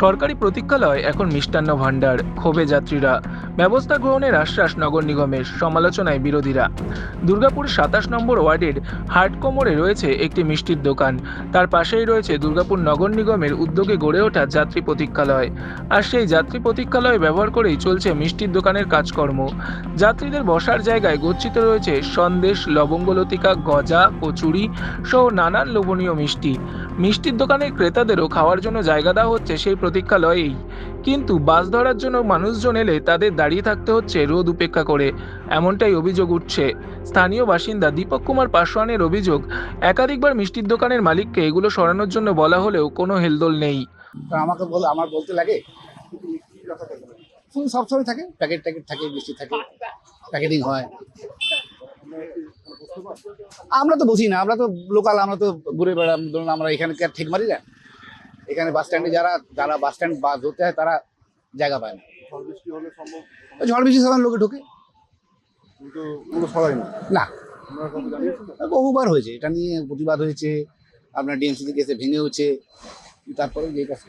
সরকারি প্রতীক্ষালয় এখন মিষ্টান্ন ভাণ্ডার, ক্ষোভে যাত্রীরা, ব্যবস্থা গ্রহণের আশ্বাস নগর নিগমের সমালোচনায় বিরোধীরা। দুর্গাপুর সাতাশ নম্বর ওয়ার্ডের হাটকোমরে রয়েছে একটি মিষ্টির দোকান। তার পাশেই রয়েছে দুর্গাপুর নগর নিগমের উদ্যোগে গড়ে ওঠা যাত্রী প্রতীক্ষালয়। আর সেই যাত্রী প্রতীক্ষালয় ব্যবহার করেই চলছে মিষ্টির দোকানের কাজকর্ম। যাত্রীদের বসার জায়গায় গচ্ছিত রয়েছে সন্দেশ লবঙ্গলতিকা গজা, কচুরি সহ নানান লোভনীয় মিষ্টি। মিষ্টির দোকানের ক্রেতাদেরও খাওয়ার জন্য জায়গা দেওয়া হচ্ছে সেই প্রতীক্ষালয়েই। কিন্তু বাস ধরার জন্য মানুষজন এলে তাদের দাঁড়িয়ে থাকতে হচ্ছে রোদ উপেক্ষা করে। এমনটাই অভিযোগ উঠছে। স্থানীয় বাসিন্দা দীপক কুমার পাসওয়ানের অভিযোগ, একাধিকবার মিষ্টির দোকানের মালিককে এগুলো সরানোর জন্য বলা হলেও কোনো হেলদোল নেই। আমাকে বল, আমার বলতে লাগে? সবসময় থাকে প্যাকেট ট্যাকেট থাকে, মিষ্টি থাকে, প্যাকেটিং হয়। আমরা তো বুঝি না আমরা তো লোকাল আমরা তো ঘুরে বেড়াম। ধরুন আমরা এখানে ঠিক মারি না। এখানে বাস স্ট্যান্ডে যারা যারা বাস স্ট্যান্ড বা ধরতে হয় তারা জায়গা পায় না। ঝড় বৃষ্টি সময় লোকে ঢোকে। না। বহুবার হয়েছে। এটা নিয়ে প্রতিবাদ হয়েছে। আপনার ডিএমসি থেকে এসে ভেঙে হচ্ছে তারপরে যে কাছে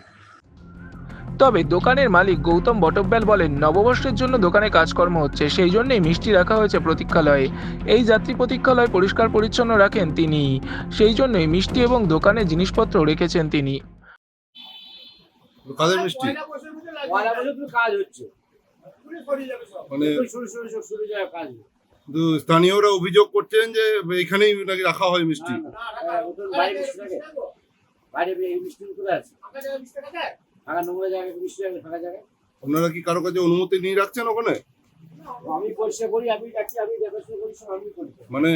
তবে দোকানের মালিক গৌতম বটব্যাল বলেন নববর্ষের জন্য দোকানে কাজকর্ম হচ্ছে সেই জন্যই মিষ্টি রাখা হয়েছে প্রতীক্ষালয়ে। এই যাত্রী প্রতীক্ষালয় পরিষ্কার পরিচ্ছন্ন রাখেন তিনি। সেই জন্যই মিষ্টি এবং দোকানের জিনিসপত্র রেখেছেন তিনি। কাদের মিষ্টি? পয়লা বছর তো কাজ হচ্ছে। মানে স্থানীয়রা অভিযোগ করছেন যে এখানেই নাকি রাখা হয় মিষ্টি। বাইরে মিষ্টি কোথায় আছে ফাঁকা নোংরা জায়গায় মিষ্টি থাকে ফাঁকা জায়গায়। আপনারা কি কারও কাছে অনুমতি নিয়ে রাখছেন ওখানে? আমি পরিষ্কার করি আমি রাখি আমি দেখাশোনা করি সব আমি করি। মানে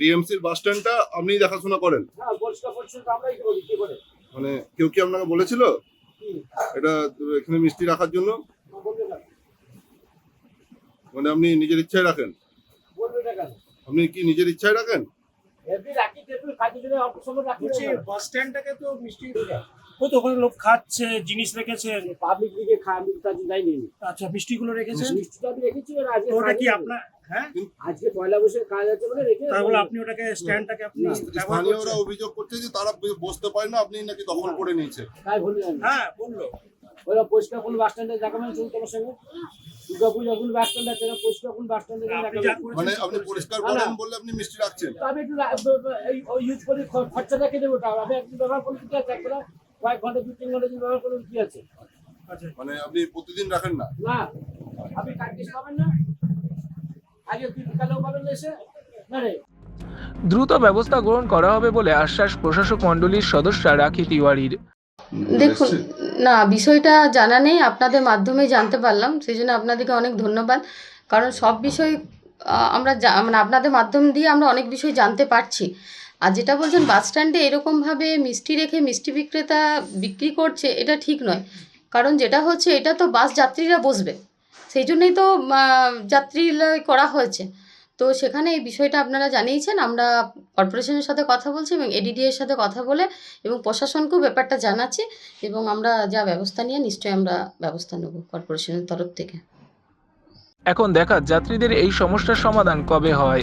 ডিএমসির বাস স্ট্যান্ডটা আপনি দেখাশোনা করেন? হ্যাঁ পরিষ্কার পরিচ্ছন্ন আমরাই করি কি করে? মানে কেউ কি আপনাকে বলেছিল? এটা এখানে মিষ্টি রাখার জন্য? মানে আপনি নিজের ইচ্ছায় রাখেন? আপনি কি নিজের ইচ্ছায় রাখেন? রাখি বাস স্ট্যান্ডটাকে তো মিষ্টি ও তো ওখানে লোক খাচ্ছে জিনিস রেখেছেন। পাবলিক দিকে খাওয়া আমি কাজে আচ্ছা মিষ্টিগুলো রেখেছেন? মিষ্টিটা আমি রেখেছি আর আজকে ওটা কি আপনার হ্যাঁ? আজকে পয়লা বছর কাজ আছে বলে রেখে তাহলে আপনি ওটাকে স্ট্যান্ডটাকে আপনি স্থানীয়রা অভিযোগ করছে যে তারা বসতে পারে না আপনি নাকি দখল করে নিয়েছে তাই বলি হ্যাঁ বলল। ওরা পরিষ্কার কোন বাস স্ট্যান্ডে তোমার সঙ্গে? যখন বাস স্ট্যান্ড আছে পরিষ্কার কোন বাস স্ট্যান্ডে আপনি মানে আপনি পরিষ্কার করেন। আপনি মিষ্টি রাখছেন। আমি একটু ওই ইউজ করি ওটা। একটু ব্যবহার করি কয়েক ঘণ্টা দু তিন ঘণ্টা যদি ব্যবহার করুন কি আছে? মানে আপনি প্রতিদিন রাখেন না? না আপনি কাটকিস পাবেন না আগে বিকালেও পাবেন না এসে না রে। দ্রুত ব্যবস্থা গ্রহণ করা হবে বলে আশ্বাস প্রশাসক মণ্ডলীর সদস্যা রাখি তিওয়ারির। দেখুন না বিষয়টা জানা নেই আপনাদের মাধ্যমে জানতে পারলাম সেই জন্য আপনাদেরকে অনেক ধন্যবাদ। কারণ সব বিষয় আমরা মানে আপনাদের মাধ্যম দিয়ে আমরা অনেক বিষয় জানতে পারছি। আর যেটা বলছেন, বাস স্ট্যান্ডে এরকমভাবে মিষ্টি রেখে মিষ্টি বিক্রেতা বিক্রি করছে, এটা ঠিক নয়। কারণ যেটা হচ্ছে, এটা তো বাস যাত্রীরা বসবে। সেই জন্যই তো যাত্রী করা হয়েছে। তো সেখানে এই বিষয়টা আপনারা জানিয়েছেন, আমরা কর্পোরেশনের সাথে কথা বলছি এবং এডিডি এর সাথে কথা বলে এবং প্রশাসনকেও ব্যাপারটা জানাচ্ছি এবং আমরা যা ব্যবস্থা নিয়ে নিশ্চয়ই আমরা ব্যবস্থা নেব কর্পোরেশনের তরফ থেকে। এখন দেখা, যাত্রীদের এই সমস্যার সমাধান কবে হয়?